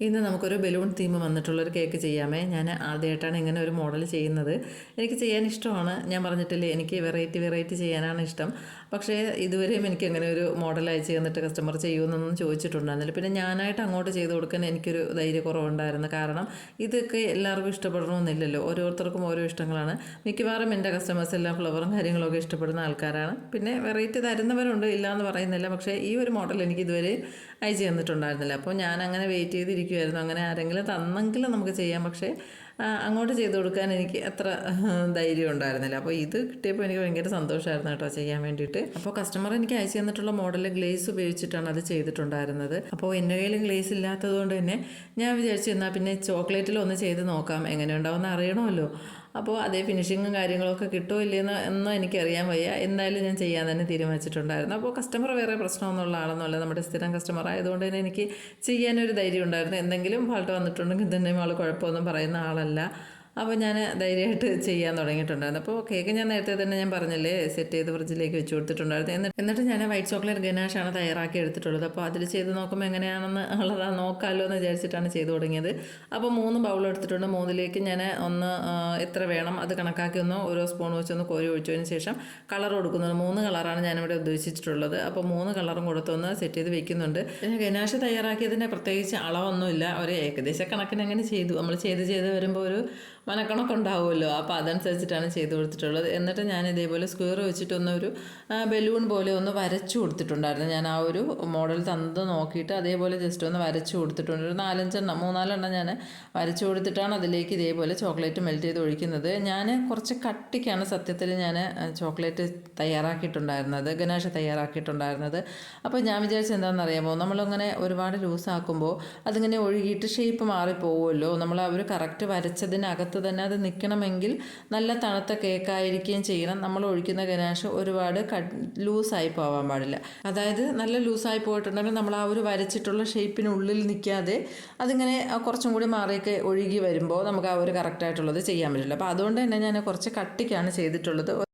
ഇന്ന് നമുക്കൊരു balloon theme വന്നിട്ടുള്ളൊരു കേക്ക് ചെയ്യാമേ. ഞാൻ ആദ്യമായിട്ടാണ് ഇങ്ങനെ ഒരു മോഡൽ ചെയ്യുന്നത്. എനിക്ക് ചെയ്യാൻ ഇഷ്ടമാണ്. ഞാൻ പറഞ്ഞിട്ടില്ലേ എനിക്ക് വെറൈറ്റി വെറൈറ്റി ചെയ്യാനാണ് ഇഷ്ടം. പക്ഷേ ഇതുവരെയും എനിക്ക് അങ്ങനെ ഒരു മോഡൽ അയച്ചു തന്നിട്ട് കസ്റ്റമർ ചെയ്യുമെന്നൊന്നും ചോദിച്ചിട്ടുണ്ടായിരുന്നില്ല പിന്നെ ഞാനായിട്ട് അങ്ങോട്ട് ചെയ്ത് കൊടുക്കാൻ എനിക്കൊരു ധൈര്യക്കുറവുണ്ടായിരുന്നു. കാരണം ഇതൊക്കെ എല്ലാവർക്കും ഇഷ്ടപ്പെടണമെന്നില്ലല്ലോ. ഓരോരുത്തർക്കും ഓരോ ഇഷ്ടങ്ങളാണ്. മിക്കവാറും എന്റെ കസ്റ്റമേഴ്സ് എല്ലാം ഫ്ലവറും കാര്യങ്ങളൊക്കെ ഇഷ്ടപ്പെടുന്ന ആൾക്കാരാണ്. പിന്നെ വെറൈറ്റി തരുന്നവരുണ്ട് ഇല്ല എന്ന് പറയുന്നില്ല. പക്ഷേ ഈ ഒരു മോഡൽ എനിക്ക് ഇതുവരെ അയച്ചു തന്നിട്ടുണ്ടായിരുന്നില്ല. അപ്പോൾ ഞാൻ അങ്ങനെ വെയിറ്റ് ചെയ്തിരിക്കുമായിരുന്നു അങ്ങനെ ആരെങ്കിലും തന്നെങ്കിലും നമുക്ക് ചെയ്യാം. പക്ഷേ അങ്ങോട്ട് ചെയ്ത് കൊടുക്കാൻ എനിക്ക് അത്ര ധൈര്യം ഉണ്ടായിരുന്നില്ല. അപ്പോൾ ഇത് കിട്ടിയപ്പോൾ എനിക്ക് ഭയങ്കര സന്തോഷമായിരുന്നു കേട്ടോ ചെയ്യാൻ വേണ്ടിയിട്ട്. അപ്പോൾ കസ്റ്റമർ എനിക്ക് അയച്ചു തന്നിട്ടുള്ള മോഡൽ ഗ്ലേസ് ഉപയോഗിച്ചിട്ടാണ് അത് ചെയ്തിട്ടുണ്ടായിരുന്നത്. അപ്പോൾ എന്റെ കയ്യിൽ ഗ്ലേസ് ഇല്ലാത്തത് കൊണ്ട് തന്നെ ഞാൻ വിചാരിച്ചു എന്നാൽ പിന്നെ ചോക്ലേറ്റിൽ ഒന്ന് ചെയ്ത് നോക്കാം. എങ്ങനെ ഉണ്ടാവുമെന്ന് അറിയണമല്ലോ. അപ്പോൾ അതേ ഫിനിഷിങ്ങും കാര്യങ്ങളൊക്കെ കിട്ടുമോ ഇല്ലയെന്ന് എന്നോ എനിക്കറിയാൻ വയ്യ. എന്തായാലും ഞാൻ ചെയ്യാൻ തന്നെ തീരുമാനിച്ചിട്ടുണ്ടായിരുന്നു. അപ്പോൾ കസ്റ്റമർ വേറെ പ്രശ്നമൊന്നുള്ള ആളൊന്നുമല്ല നമ്മുടെ സ്ഥിരം കസ്റ്റമർ ആയതുകൊണ്ട് തന്നെ എനിക്ക് ചെയ്യാനൊരു ധൈര്യം ഉണ്ടായിരുന്നു എന്തെങ്കിലും ഫാൾട്ട് വന്നിട്ടുണ്ടെങ്കിൽ തന്നെ ആൾ കുഴപ്പമൊന്നും പറയുന്ന ആളല്ല. അപ്പോൾ ഞാൻ ധൈര്യമായിട്ട് ചെയ്യാൻ തുടങ്ങിയിട്ടുണ്ടായിരുന്നു. അപ്പോൾ കേക്ക് ഞാൻ നേരത്തെ തന്നെ ഞാൻ പറഞ്ഞല്ലേ സെറ്റ് ചെയ്ത് ഫ്രിഡ്ജിലേക്ക് വെച്ച് കൊടുത്തിട്ടുണ്ടായിരുന്നു. എന്നിട്ട് ഞാൻ വൈറ്റ് ചോക്ലേറ്റ് ഗനാഷാണ് തയ്യാറാക്കി എടുത്തിട്ടുള്ളത്. അപ്പോൾ അതിൽ ചെയ്ത് നോക്കുമ്പോൾ എങ്ങനെയാണെന്ന് ഉള്ളതാ നോക്കാമല്ലോ എന്ന് വിചാരിച്ചിട്ടാണ് ചെയ്തു തുടങ്ങിയത്. അപ്പോൾ മൂന്ന് ബൗൾ എടുത്തിട്ടുണ്ട്. മൂന്നിലേക്ക് ഞാൻ ഒന്ന് എത്ര വേണം അത് കണക്കാക്കി ഒന്ന് ഓരോ സ്പൂൺ വെച്ച് ഒന്ന് കോരി ഒഴിച്ചതിന് ശേഷം കളർ കൊടുക്കുന്നുണ്ട്. മൂന്ന് കളറാണ് ഞാനിവിടെ ഉദ്ദേശിച്ചിട്ടുള്ളത്. അപ്പോൾ മൂന്ന് കളറും കൊടുത്തൊന്ന് സെറ്റ് ചെയ്ത് വെക്കുന്നുണ്ട്. പിന്നെ ഗനാഷ് തയ്യാറാക്കിയതിന്റെ പ്രത്യേകിച്ച് അളവൊന്നുമില്ല. ഒരു ഏകദേശ കണക്കിന് അങ്ങനെ ചെയ്തു. നമ്മൾ ചെയ്ത് ചെയ്ത് വരുമ്പോൾ ഒരു മനക്കണക്ക് ഉണ്ടാവുമല്ലോ. അപ്പോൾ അതനുസരിച്ചിട്ടാണ് ചെയ്ത് കൊടുത്തിട്ടുള്ളത്. എന്നിട്ട് ഞാൻ ഇതേപോലെ സ്ക്വയർ വെച്ചിട്ടൊന്നൊരു ബലൂൺ പോലെ ഒന്ന് വരച്ചു കൊടുത്തിട്ടുണ്ടായിരുന്നു. ഞാൻ ആ ഒരു മോഡൽ തന്നത് നോക്കിയിട്ട് അതേപോലെ ജസ്റ്റ് ഒന്ന് വരച്ചു കൊടുത്തിട്ടുണ്ട്. ഒരു നാലഞ്ചെണ്ണം മൂന്നാലെണ്ണം ഞാൻ വരച്ചു കൊടുത്തിട്ടാണ് അതിലേക്ക് ഇതേപോലെ ചോക്ലേറ്റ് മെൽറ്റ് ചെയ്ത് ഒഴിക്കുന്നത്. ഞാൻ കുറച്ച് കട്ടിക്കാണ് സത്യത്തിൽ ഞാൻ ചോക്ലേറ്റ് തയ്യാറാക്കിയിട്ടുണ്ടായിരുന്നത് ഗണേഷ തയ്യാറാക്കിയിട്ടുണ്ടായിരുന്നത്. അപ്പോൾ ഞാൻ വിചാരിച്ചത് എന്താണെന്ന് അറിയാമോ നമ്മളങ്ങനെ ഒരുപാട് ലൂസാക്കുമ്പോൾ അതിങ്ങനെ ഒഴുകിയിട്ട് ഷേപ്പ് മാറിപ്പോവുമല്ലോ. നമ്മൾ അവർ കറക്റ്റ് വരച്ചതിനകത്ത് തന്നെ അത് നിൽക്കണമെങ്കിൽ നല്ല തണുത്ത കേക്കായിരിക്കുകയും ചെയ്യണം. നമ്മൾ ഒഴിക്കുന്ന ഗനാഷ് ഒരുപാട് ലൂസായി പോവാൻ പാടില്ല. അതായത് നല്ല ലൂസായി പോയിട്ടുണ്ടെങ്കിൽ നമ്മൾ ആ ഒരു വരച്ചിട്ടുള്ള ഷേപ്പിനുള്ളിൽ നിൽക്കാതെ അതിങ്ങനെ കുറച്ചും കൂടി മാറിയൊക്കെ ഒഴുകി വരുമ്പോൾ നമുക്ക് ആ ഒരു കറക്റ്റായിട്ടുള്ളത് ചെയ്യാൻ പറ്റില്ല. അപ്പോൾ അതുകൊണ്ട് തന്നെ ഞാൻ കുറച്ച് കട്ടിക്കാണ് ചെയ്തിട്ടുള്ളത്.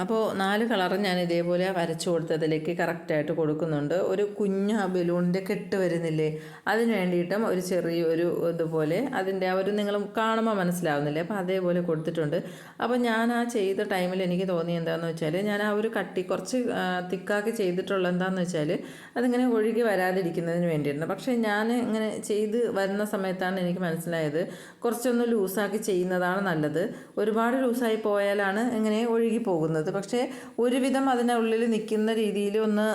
അപ്പോൾ നാല് കളറും ഞാൻ ഇതേപോലെ വരച്ചു കൊടുത്തതിലേക്ക് കറക്റ്റായിട്ട് കൊടുക്കുന്നുണ്ട്. ഒരു കുഞ്ഞ് ബലൂണിന്റെ കെട്ട് വരുന്നില്ലേ അതിന് വേണ്ടിയിട്ടും ഒരു ചെറിയൊരു ഇതുപോലെ അതിന്റെ ആ ഒരു നിങ്ങൾ കാണുമ്പോൾ മനസ്സിലാവുന്നില്ലേ? അപ്പോൾ അതേപോലെ കൊടുത്തിട്ടുണ്ട്. അപ്പോൾ ഞാൻ ആ ചെയ്ത ടൈമിൽ എനിക്ക് തോന്നി എന്താണെന്ന് വെച്ചാൽ ഞാൻ ആ ഒരു കട്ടി കുറച്ച് തിക്കാക്കി ചെയ്തിട്ടുള്ള എന്താണെന്ന് വെച്ചാൽ അതിങ്ങനെ ഒഴുകി വരാതിരിക്കുന്നതിന് വേണ്ടിയിട്ടുണ്ട്. പക്ഷേ ഞാൻ ഇങ്ങനെ ചെയ്ത് വരുന്ന സമയത്താണ് എനിക്ക് മനസ്സിലായത് കുറച്ചൊന്ന് ലൂസാക്കി ചെയ്യുന്നതാണ് നല്ലത്. ഒരുപാട് ലൂസായി പോയാലാണ് ഇങ്ങനെ ഒഴുകി പോകുന്നത്. പക്ഷേ ഒരുവിധം അതിനുള്ളിൽ നിൽക്കുന്ന രീതിയിൽ ഒന്ന്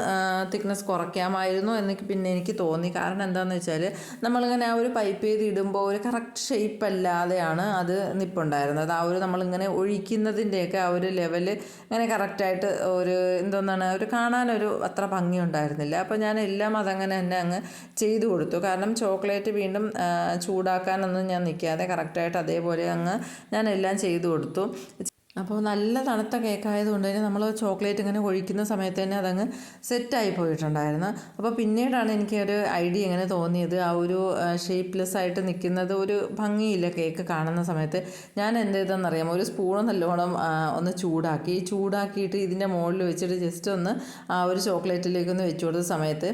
തിക്നെസ് കുറയ്ക്കാമായിരുന്നു എന്ന് പിന്നെ എനിക്ക് തോന്നി. കാരണം എന്താണെന്ന് വെച്ചാൽ നമ്മളിങ്ങനെ ആ ഒരു പൈപ്പ് ചെയ്ത് ഇടുമ്പോൾ ഒരു കറക്റ്റ് ഷേപ്പ് അല്ലാതെയാണ് അത് നിപ്പുണ്ടായിരുന്നത്. ആ ഒരു നമ്മളിങ്ങനെ ഒഴിക്കുന്നതിന്റെയൊക്കെ ആ ഒരു ലെവൽ ഇങ്ങനെ കറക്റ്റായിട്ട് ഒരു എന്തോന്നാണ് ഒരു കാണാനൊരു അത്ര ഭംഗി ഉണ്ടായിരുന്നില്ല അപ്പോൾ ഞാൻ എല്ലാം അതങ്ങനെ തന്നെ അങ്ങ് ചെയ്തു കൊടുത്തു. കാരണം ചോക്ലേറ്റ് വീണ്ടും ചൂടാക്കാനൊന്നും ഞാൻ നിൽക്കാതെ കറക്റ്റായിട്ട് അതേപോലെ അങ്ങ് ഞാൻ എല്ലാം ചെയ്തു കൊടുത്തു. അപ്പോൾ നല്ല തണുത്ത കേക്ക് ആയതുകൊണ്ട് തന്നെ നമ്മൾ ചോക്ലേറ്റ് ഇങ്ങനെ ഒഴിക്കുന്ന സമയത്ത് തന്നെ അതങ്ങ് സെറ്റായി പോയിട്ടുണ്ടായിരുന്നു. അപ്പോൾ പിന്നീടാണ് എനിക്ക് ഒരു ഐഡിയ ഇങ്ങനെ തോന്നിയത്. ആ ഒരു ഷേപ്പ്ലെസ് ആയിട്ട് നിൽക്കുന്നത് ഒരു ഭംഗിയില്ല കേക്ക് കാണുന്ന സമയത്ത്. ഞാൻ എന്ത് ചെയ്തെന്നറിയാമോ ഒരു സ്പൂൺ നല്ലോണം ഒന്ന് ചൂടാക്കി. ചൂടാക്കിയിട്ട് ഇതിന്റെ മുകളിൽ വെച്ചിട്ട് ജസ്റ്റ് ഒന്ന് ആ ഒരു ചോക്ലേറ്റിലേക്ക് ഒന്ന് വെച്ച് കൊടുത്ത സമയത്ത്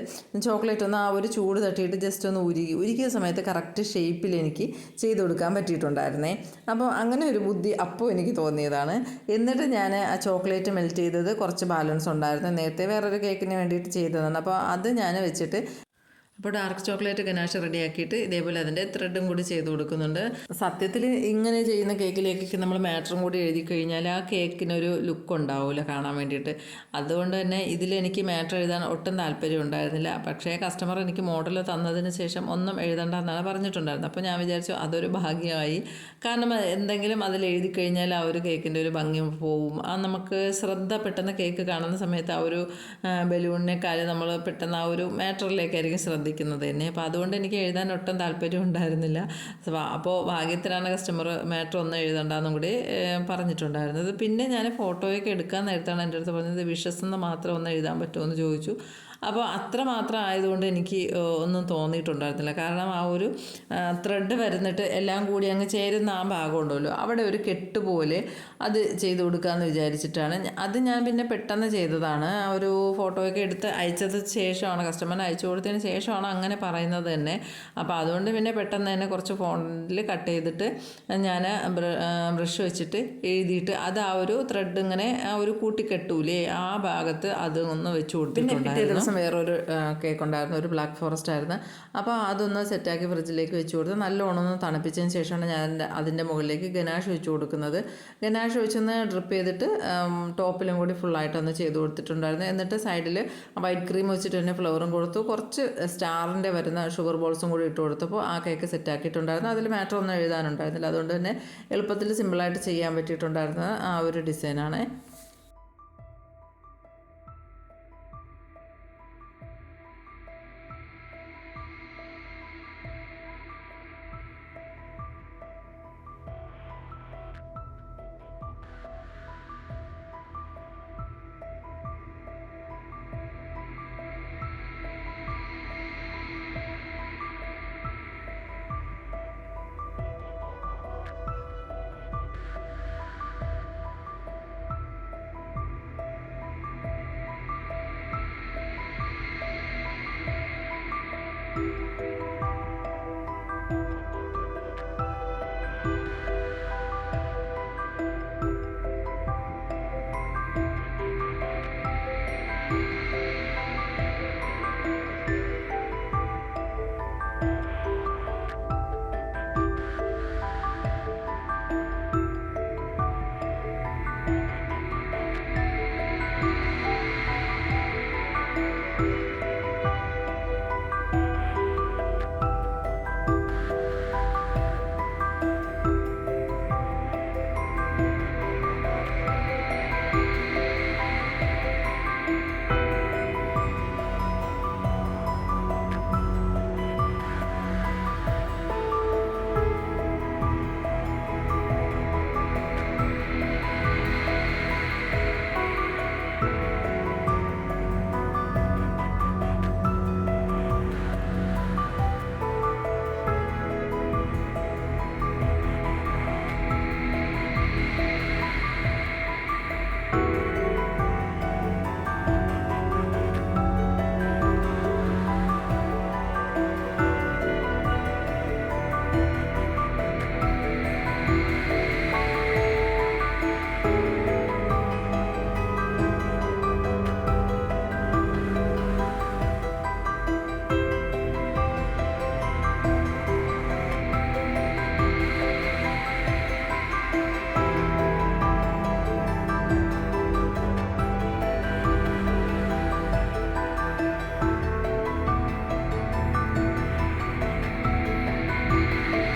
ചോക്ലേറ്റ് ഒന്ന് ആ ഒരു ചൂട് തട്ടിയിട്ട് ജസ്റ്റ് ഒന്ന് ഉരുകി. ഉരുക്കിയ സമയത്ത് കറക്റ്റ് ഷേപ്പിൽ എനിക്ക് ചെയ്ത് കൊടുക്കാൻ പറ്റിയിട്ടുണ്ടായിരുന്നേ. അപ്പോൾ അങ്ങനെ ഒരു ബുദ്ധി അപ്പോൾ എനിക്ക് തോന്നിയതാണ്. എന്നിട്ട് ഞാൻ ആ ചോക്ലേറ്റ് മെൽറ്റ് ചെയ്തത് കുറച്ച് ബാലൻസ് ഉണ്ടായിരുന്നു. നേരത്തെ വേറൊരു കേക്കിന് വേണ്ടിയിട്ട് ചെയ്തതാണ്. അപ്പോൾ അത് ഞാൻ വെച്ചിട്ട് അപ്പോൾ ഡാർക്ക് ചോക്ലേറ്റ് ഗനാഷ് റെഡിയാക്കിയിട്ട് ഇതേപോലെ അതിന്റെ ത്രെഡും കൂടി ചെയ്ത് കൊടുക്കുന്നുണ്ട്. സത്യത്തിൽ ഇങ്ങനെ ചെയ്യുന്ന കേക്കിലേക്കൊക്കെ നമ്മൾ മാറ്ററും കൂടി എഴുതി കഴിഞ്ഞാൽ ആ കേക്കിനൊരു ലുക്ക് ഉണ്ടാവില്ല കാണാൻ വേണ്ടിയിട്ട്. അതുകൊണ്ട് തന്നെ ഇതിൽ എനിക്ക് മാറ്റർ എഴുതാൻ ഒട്ടും താല്പര്യം ഉണ്ടായിരുന്നില്ല. പക്ഷേ കസ്റ്റമർ എനിക്ക് മോഡൽ തന്നതിന് ശേഷം ഒന്നും എഴുതണ്ട എന്നാണ് പറഞ്ഞിട്ടുണ്ടായിരുന്നത്. അപ്പോൾ ഞാൻ വിചാരിച്ചു അതൊരു ഭാഗ്യമായി. കാരണം എന്തെങ്കിലും അതിൽ എഴുതി കഴിഞ്ഞാൽ ആ ഒരു കേക്കിന്റെ ഒരു ഭംഗി പോവും. ആ നമുക്ക് ശ്രദ്ധ പെട്ടെന്ന് കേക്ക് കാണുന്ന സമയത്ത് ആ ഒരു ബലൂണിനെക്കാൾ നമ്മൾ പെട്ടെന്ന് ആ ഒരു മാറ്ററിലേക്കായിരിക്കും ശ്രദ്ധിക്കുന്നത് തന്നെ. അപ്പോൾ അതുകൊണ്ട് എനിക്ക് എഴുതാൻ ഒട്ടും താല്പര്യം ഉണ്ടായിരുന്നില്ല. അപ്പോൾ ഭാഗ്യത്തിലാണ് കസ്റ്റമർ മാറ്റർ ഒന്നും എഴുതണ്ടെന്നും കൂടി പറഞ്ഞിട്ടുണ്ടായിരുന്നത്. പിന്നെ ഞാൻ ഫോട്ടോയൊക്കെ എടുക്കാൻ നേരത്താണ് എന്റെ അടുത്ത് പറഞ്ഞത് വിഷസ് എന്ന് മാത്രം ഒന്ന് എഴുതാൻ പറ്റുമോ? എന്ന് ചോദിച്ചു. അപ്പോൾ അത്ര മാത്രം ആയതുകൊണ്ട് എനിക്ക് ഒന്നും തോന്നിയിട്ടുണ്ടായിരുന്നില്ല. കാരണം ആ ഒരു ത്രെഡ് വരുന്നിട്ട് എല്ലാം കൂടി അങ്ങ് ചേരുന്ന ആ ഭാഗം ഉണ്ടല്ലോ. അവിടെ ഒരു കെട്ട് പോലെ അത് ചെയ്ത് കൊടുക്കാമെന്ന് വിചാരിച്ചിട്ടാണ്. അത് ഞാൻ പിന്നെ പെട്ടെന്ന് ചെയ്തതാണ്. ആ ഒരു ഫോട്ടോയൊക്കെ എടുത്ത് അയച്ചത് ശേഷമാണ്. കസ്റ്റമറിന് അയച്ചു കൊടുത്തതിന് ശേഷമാണ് അങ്ങനെ പറയുന്നത് തന്നെ. അപ്പോൾ അതുകൊണ്ട് പിന്നെ പെട്ടെന്ന് തന്നെ കുറച്ച് ഫോണിൽ കട്ട് ചെയ്തിട്ട് ഞാൻ ബ്രഷ് വെച്ചിട്ട് എഴുതിയിട്ട് അത് ആ ഒരു ത്രെഡ് ഇങ്ങനെ ആ ഒരു കൂട്ടിക്കെട്ടൂലേ ആ ഭാഗത്ത് അത് ഒന്ന് വെച്ച് കൊടുത്തിട്ടുണ്ടായിരുന്നു. ദിവസം വേറൊരു കേക്ക് ഉണ്ടായിരുന്നു. ഒരു ബ്ലാക്ക് ഫോറസ്റ്റ് ആയിരുന്നു. അപ്പോൾ അതൊന്ന് സെറ്റാക്കി ഫ്രിഡ്ജിലേക്ക് വെച്ച് കൊടുത്ത് നല്ലോണം ഒന്ന് തണുപ്പിച്ചതിന് ശേഷമാണ് ഞാൻ അതിന്റെ മുകളിലേക്ക് ഗനാഷ് വെച്ച് കൊടുക്കുന്നത്. ഗനാഷ് വെച്ചൊന്ന് ഡ്രിപ്പ് ചെയ്തിട്ട് ടോപ്പിലും കൂടി ഫുള്ളായിട്ടൊന്ന് ചെയ്ത് കൊടുത്തിട്ടുണ്ടായിരുന്നു. എന്നിട്ട് സൈഡിൽ വൈറ്റ് ക്രീം വെച്ചിട്ട് തന്നെ ഫ്ലവറും കൊടുത്തു. കുറച്ച് സ്റ്റാറിന്റെ വരുന്ന ഷുഗർ ബോൾസും കൂടി ഇട്ട് കൊടുത്തപ്പോൾ ആ കേക്ക് സെറ്റാക്കിയിട്ടുണ്ടായിരുന്നു അതിൽ മാറ്റർ ഒന്നും എഴുതാനുണ്ടായിരുന്നില്ല. അതുകൊണ്ട് തന്നെ എളുപ്പത്തിൽ സിമ്പിളായിട്ട് ചെയ്യാൻ പറ്റിയിട്ടുണ്ടായിരുന്ന ആ ഒരു ഡിസൈനാണ്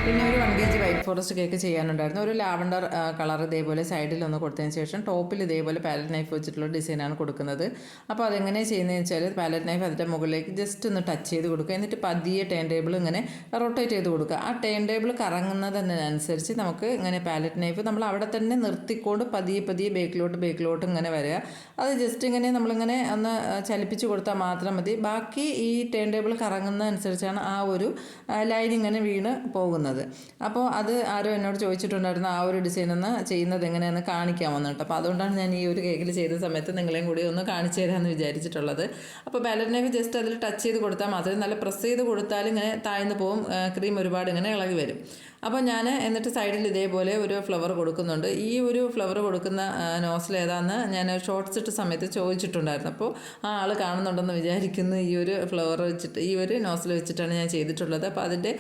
പിന്നെ ഒരു one K G forest cake ചെയ്യാനുണ്ടായിരുന്നു. ഒരു ലാവണ്ടർ കളർ ഇതേപോലെ സൈഡിൽ ഒന്ന് കൊടുത്തതിന് ശേഷം ടോപ്പിൽ ഇതേപോലെ പാലറ്റ് നൈഫ് വെച്ചിട്ടുള്ള ഡിസൈനാണ് കൊടുക്കുന്നത്. അപ്പോൾ അതെങ്ങനെ ചെയ്യുന്നതെന്ന് വെച്ചാൽ പാലറ്റ് നൈഫ് അതിന്റെ മുകളിലേക്ക് ജസ്റ്റ് ഒന്ന് ടച്ച് ചെയ്ത് കൊടുക്കുക. എന്നിട്ട് പതിയെ ടേൺ ടേബിൾ ഇങ്ങനെ റൊട്ടേറ്റ് ചെയ്ത് കൊടുക്കുക. ആ ടേൺ ടേബിൾ കറങ്ങുന്നതിനനുസരിച്ച് നമുക്ക് ഇങ്ങനെ പാലറ്റ് നൈഫ് നമ്മൾ അവിടെ തന്നെ നിർത്തിക്കൊണ്ട് പതിയെ പതിയെ ബേക്കിലോട്ട് ബേക്കിലോട്ട് ഇങ്ങനെ വരിക. അത് ജസ്റ്റ് ഇങ്ങനെ നമ്മളിങ്ങനെ ഒന്ന് ചലിപ്പിച്ച് കൊടുത്താൽ മാത്രം മതി. ബാക്കി ഈ ടേൺ ടേബിൾ കറങ്ങുന്നതനുസരിച്ചാണ് ആ ഒരു ലൈൻ ഇങ്ങനെ വീണ് പോകുന്നത്. അപ്പോൾ അത് ആരോ എന്നോട് ചോദിച്ചിട്ടുണ്ടായിരുന്നു ആ ഒരു ഡിസൈൻ ഒന്ന് ചെയ്യുന്നത് എങ്ങനെയാണെന്ന് കാണിക്കാൻ കേട്ടോ. അപ്പോൾ അതുകൊണ്ടാണ് ഞാൻ ഈ ഒരു കേക്കിൽ ചെയ്ത സമയത്ത് നിങ്ങളെയും കൂടി ഒന്ന് കാണിച്ചു തരാമെന്ന് വിചാരിച്ചിട്ടുള്ളത്. അപ്പോൾ ബാലറ്റിനൊക്കെ ജസ്റ്റ് അതിൽ ടച്ച് ചെയ്ത് കൊടുത്താൽ മാത്രമേ നല്ല പ്രസ് ചെയ്ത് കൊടുത്താൽ ഇങ്ങനെ താഴ്ന്നു പോകും ക്രീം ഒരുപാട് ഇങ്ങനെ ഇളകി വരും. അപ്പോൾ ഞാൻ എന്നിട്ട് സൈഡിൽ ഇതേപോലെ ഒരു ഫ്ലവർ കൊടുക്കുന്നുണ്ട്. ഈ ഒരു ഫ്ലവർ കൊടുക്കുന്ന നോസിൽ ഏതാന്ന് ഞാൻ ഷോർട്ട്സ് ഇട്ട സമയത്ത് ചോദിച്ചിട്ടുണ്ടായിരുന്നു. അപ്പോൾ ആ ആൾ കാണുന്നുണ്ടെന്ന് വിചാരിക്കുന്നു ഈ ഒരു ഫ്ലവർ വെച്ചിട്ട് ഈ ഒരു നോസിൽ വെച്ചിട്ടാണ് ഞാൻ ചെയ്തിട്ടുള്ളത്. അപ്പോൾ അതിന്റെ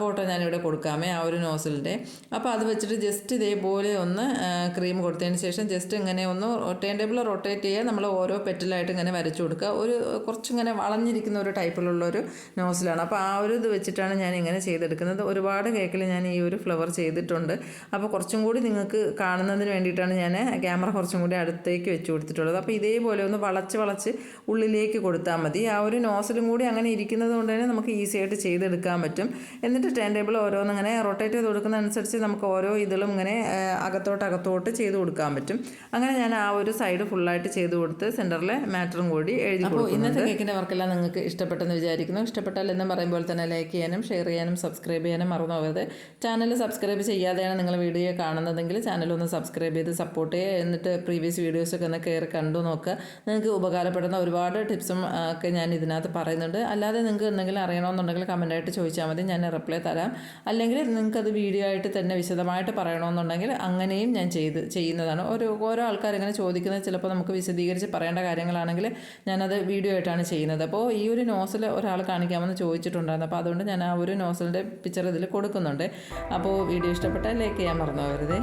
ഫോട്ടോ ഞാനിവിടെ കൊടുക്കാമേ ആ ഒരു നോസിലിന്റെ അപ്പോൾ അത് വെച്ചിട്ട് ജസ്റ്റ് ഇതേപോലെ ഒന്ന് ക്രീം കൊടുത്തതിന് ശേഷം ജസ്റ്റ് ഇങ്ങനെ ഒന്ന് ടേൺ ടേബിൾ റൊട്ടേറ്റ് ചെയ്യുക നമ്മൾ ഓരോ പെറ്റലായിട്ട് ഇങ്ങനെ വരച്ചു കൊടുക്കുക. ഒരു കുറച്ചിങ്ങനെ വളഞ്ഞിരിക്കുന്ന ഒരു ടൈപ്പിലുള്ള ഒരു നോസിലാണ് അപ്പോൾ ആ ഒരു ഇത് വെച്ചിട്ടാണ് ഞാൻ ഇങ്ങനെ ചെയ്തെടുക്കുന്നത്. ഒരുപാട് കേക്കിൽ ഞാൻ ഈ ഒരു ഫ്ലവർ ചെയ്തിട്ടുണ്ട്. അപ്പോൾ കുറച്ചും കൂടി നിങ്ങൾക്ക് കാണുന്നതിന് വേണ്ടിയിട്ടാണ് ഞാൻ ക്യാമറ കുറച്ചും കൂടി അടുത്തേക്ക് വെച്ച് കൊടുത്തിട്ടുള്ളത്. അപ്പോൾ ഇതേപോലെ ഒന്ന് വളച്ച് വളച്ച് ഉള്ളിലേക്ക് കൊടുത്താൽ മതി. ആ ഒരു നോസിലും കൂടി അങ്ങനെ ഇരിക്കുന്നത് കൊണ്ട് തന്നെ നമുക്ക് ഈസി ആയിട്ട് ചെയ്തെടുക്കാൻ പറ്റും. എന്നിട്ട് ടേൺ ടേബിൾ ഓരോന്നിങ്ങനെ റൊട്ടേറ്റ് ചെയ്ത് കൊടുക്കുന്ന അനുസരിച്ച് നമുക്ക് ഓരോ ഇതിലും ഇങ്ങനെ അകത്തോട്ട് അകത്തോട്ട് ചെയ്ത് കൊടുക്കാൻ പറ്റും. അങ്ങനെ ഞാൻ ആ ഒരു സൈഡ് ഫുള്ളായിട്ട് ചെയ്ത് കൊടുത്ത് സെന്ററിലെ മാറ്ററും കൂടി എഴുതി അപ്പോൾ ഇന്നത്തെ കേക്കിന്റെ വർക്കെല്ലാം നിങ്ങൾക്ക് ഇഷ്ടപ്പെട്ടെന്ന് വിചാരിക്കുന്നു. ഇഷ്ടപ്പെട്ടാൽ എന്നും പറയുമ്പോൾ തന്നെ ലൈക്ക് ചെയ്യാനും ഷെയർ ചെയ്യാനും സബ്സ്ക്രൈബ് ചെയ്യാനും മറന്നു പോകരുത്. ചാനൽ സബ്സ്ക്രൈബ് ചെയ്യാതെയാണ് നിങ്ങൾ വീഡിയോ കാണുന്നതെങ്കിൽ ചാനൽ ഒന്ന് സബ്സ്ക്രൈബ് ചെയ്ത് സപ്പോർട്ട് ചെയ്യുക. എന്നിട്ട് പ്രീവിയസ് വീഡിയോസൊക്കെ ഒന്ന് കയറി കണ്ടു നോക്കുക നിങ്ങൾക്ക് ഉപകാരപ്പെടുന്ന ഒരുപാട് ടിപ്സും ഒക്കെ ഞാൻ ഇതിനകത്ത് പറയുന്നുണ്ട്. അല്ലാതെ നിങ്ങൾക്ക് എന്തെങ്കിലും അറിയണമെന്നുണ്ടെങ്കിൽ കമന്റായിട്ട് ചോദിച്ചാൽ മതി. ഞാൻ റിപ്ലൈ തരാം. അല്ലെങ്കിൽ നിങ്ങൾക്കത് വീഡിയോ ആയിട്ട് തന്നെ വിശദമായിട്ട് പറയണമെന്നുണ്ടെങ്കിൽ അങ്ങനെയും ഞാൻ ചെയ്ത് ചെയ്യുന്നതാണ്. ഓരോ ഓരോ ആൾക്കാർ ഇങ്ങനെ ചോദിക്കുന്നത് ചിലപ്പോൾ നമുക്ക് വിശദീകരിച്ച് പറയേണ്ട കാര്യങ്ങളാണെങ്കിൽ ഞാനത് വീഡിയോ ആയിട്ടാണ് ചെയ്യുന്നത്. അപ്പോൾ ഈ ഒരു നോസിൽ ഒരാൾ കാണിക്കാമെന്ന് ചോദിച്ചിട്ടുണ്ടായിരുന്നു. അപ്പോൾ അതുകൊണ്ട് ഞാൻ ആ ഒരു നോസിലിന്റെ പിക്ചർ ഇതിൽ കൊടുക്കുന്നുണ്ട്. അപ്പോൾ വീഡിയോ ഇഷ്ടപ്പെട്ടാൽ ലൈക്ക് ചെയ്യാൻ മറന്നു പോകരുതേ.